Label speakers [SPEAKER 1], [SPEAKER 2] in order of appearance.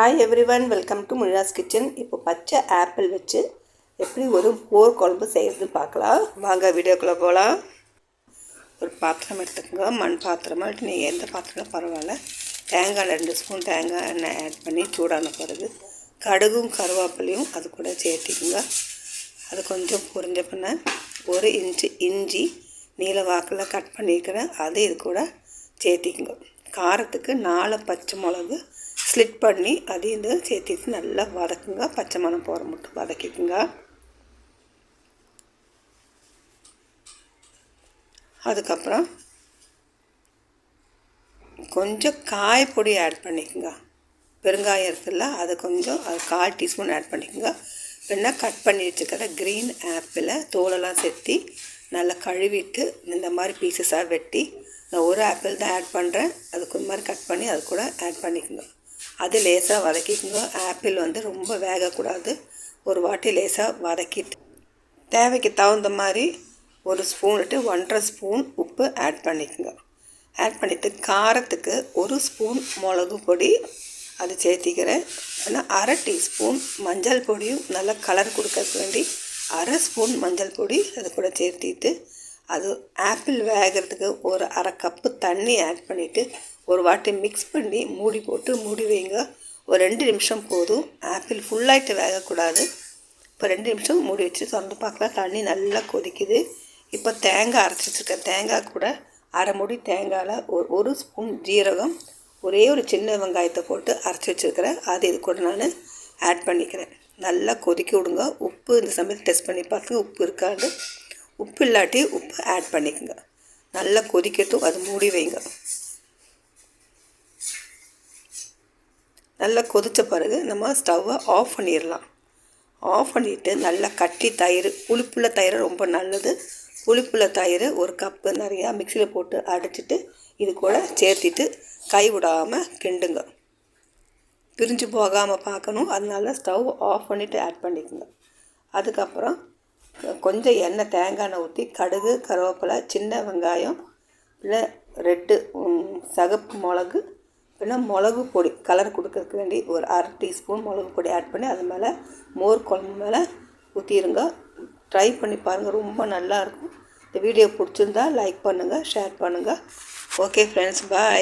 [SPEAKER 1] Hi everyone welcome to முழாஸ் kitchen இப்போ பச்சை ஆப்பிள் வச்சு எப்படி ஒரு போர் குழம்பு செய்கிறதுன்னு பார்க்கலாம். வாங்க வீடியோக்குள்ளே போகலாம் ஒரு பாத்திரம் எடுத்துக்கோங்க. மண் பாத்திரமா நீங்கள் எந்த பாத்திரம் பரவாயில்ல. தேங்காய் ரெண்டு ஸ்பூன் தேங்காய் எண்ணெய் ஆட் பண்ணி சூடான பிறகு கடுகும் கருவேப்பிலையும் அது கூட சேர்த்திக்கோங்க. அது கொஞ்சம் புரிஞ்ச பண்ண ஒரு இன்ச்சு இஞ்சி நீல வாக்கில் கட் பண்ணியிருக்கிறேன். அது இது கூட சேர்த்திக்கோங்க. காரத்துக்கு நாலு பச்சை மிளகு ஸ்லிட் பண்ணி அதையும் இதை சேர்த்திட்டு நல்லா வதக்குங்க. பச்சை மணம் போகிற மட்டும் வதக்கிக்குங்க. அதுக்கப்புறம் கொஞ்சம் காயப்பொடி ஆட் பண்ணிக்கோங்க. பெருங்காயம் இருக்குல்ல அதை கொஞ்சம் அது கால் டீஸ்பூன் ஆட் பண்ணிக்கோங்க. வேணால் கட் பண்ணி வச்சுக்கிற க்ரீன் ஆப்பிளை தோலெல்லாம் செத்தி நல்லா கழுவிட்டு இந்த மாதிரி பீசஸாக வெட்டி நான் ஒரு ஆப்பிள் தான் ஆட் பண்ணுறேன் அதுக்கு ஒரு மாதிரி கட் பண்ணி அது கூட ஆட் பண்ணிக்கோங்க. அது லேசாக வதக்கிக்கோங்க ஆப்பிள் வந்து ரொம்ப வேகக்கூடாது. ஒரு வாட்டி லேசாக வதக்கிட்டு. தேவைக்கு தகுந்த மாதிரி ஒரு ஸ்பூன்ட்டு ஒன்றரை ஸ்பூன் உப்பு ஆட் பண்ணிக்கோங்க. ஆட் பண்ணிவிட்டு காரத்துக்கு ஒரு ஸ்பூன் மிளகு பொடி அது சேர்த்திக்கிறேன். ஆனால் அரை டீஸ்பூன் மஞ்சள் பொடியும் நல்லா கலர் கொடுக்கறதுக்கு வேண்டி அரை ஸ்பூன் மஞ்சள் பொடி அது கூட சேர்த்திட்டு அது ஆப்பிள் வேகிறதுக்கு ஒரு அரை கப்பு தண்ணி ஆட் பண்ணிவிட்டு ஒரு வாட்டி மிக்ஸ் பண்ணி மூடி போட்டு மூடி வைங்க. ஒரு ரெண்டு நிமிஷம் போதும். ஆப்பிள் ஃபுல்லாகிட்டு வேகக்கூடாது. இப்போ ரெண்டு நிமிஷம் மூடி வச்சு திறந்து பார்க்கலாம் தண்ணி நல்லா கொதிக்குது. இப்போ தேங்காய் அரைச்சி வச்சுருக்கேன். தேங்காய் கூட அரை முடி தேங்காயில் ஒரு ஒரு ஸ்பூன் ஜீரகம் ஒரே ஒரு சின்ன வெங்காயத்தை போட்டு அரைச்சி வச்சுருக்கிறேன். அது இது கூட நான் ஆட் பண்ணிக்கிறேன். நல்லா கொதிக்க விடுங்க. உப்பு இந்த சமயத்தில் டெஸ்ட் பண்ணி பார்த்து உப்பு இருக்காது. உப்பு இல்லாட்டி உப்பு ஆட் பண்ணிக்கோங்க. நல்லா கொதிக்கட்டும். அது மூடி வைங்க. நல்லா கொதித்த பிறகு நம்ம ஸ்டவ்வை ஆஃப் பண்ணிடலாம். ஆஃப் பண்ணிவிட்டு நல்லா கட்டி தயிர் புளிப்புள்ள தயிர் ரொம்ப நல்லது. புளிப்புள்ள தயிர் ஒரு கப்பு நிறையா மிக்சியில் போட்டு அடைச்சிட்டு இது கூட சேர்த்திட்டு கை விடாமல் கிண்டுங்க. பிரிஞ்சு போகாமல் பார்க்கணும். அதனால ஸ்டவ் ஆஃப் பண்ணிவிட்டு ஆட் பண்ணிக்கோங்க. அதுக்கப்புறம் கொஞ்சம் எண்ணெய் தேங்காய் எண்ணெய் ஊற்றி கடுகு கருவேப்பிலை சின்ன வெங்காயம் இல்லை ரெட்டு சகப்பு மிளகு இல்லைன்னா மிளகு பொடி கலர் கொடுக்கறதுக்கு வேண்டி ஒரு அரை டீஸ்பூன் மிளகு பொடி ஆட் பண்ணி அது மேலே மோர் குழம்பு மேலே ஊற்றிடுங்க ட்ரை பண்ணி பாருங்கள் ரொம்ப நல்லாயிருக்கும் இந்த வீடியோ பிடிச்சிருந்தா லைக் பண்ணுங்கள் ஷேர் பண்ணுங்கள் ஓகே ஃப்ரெண்ட்ஸ் பாய்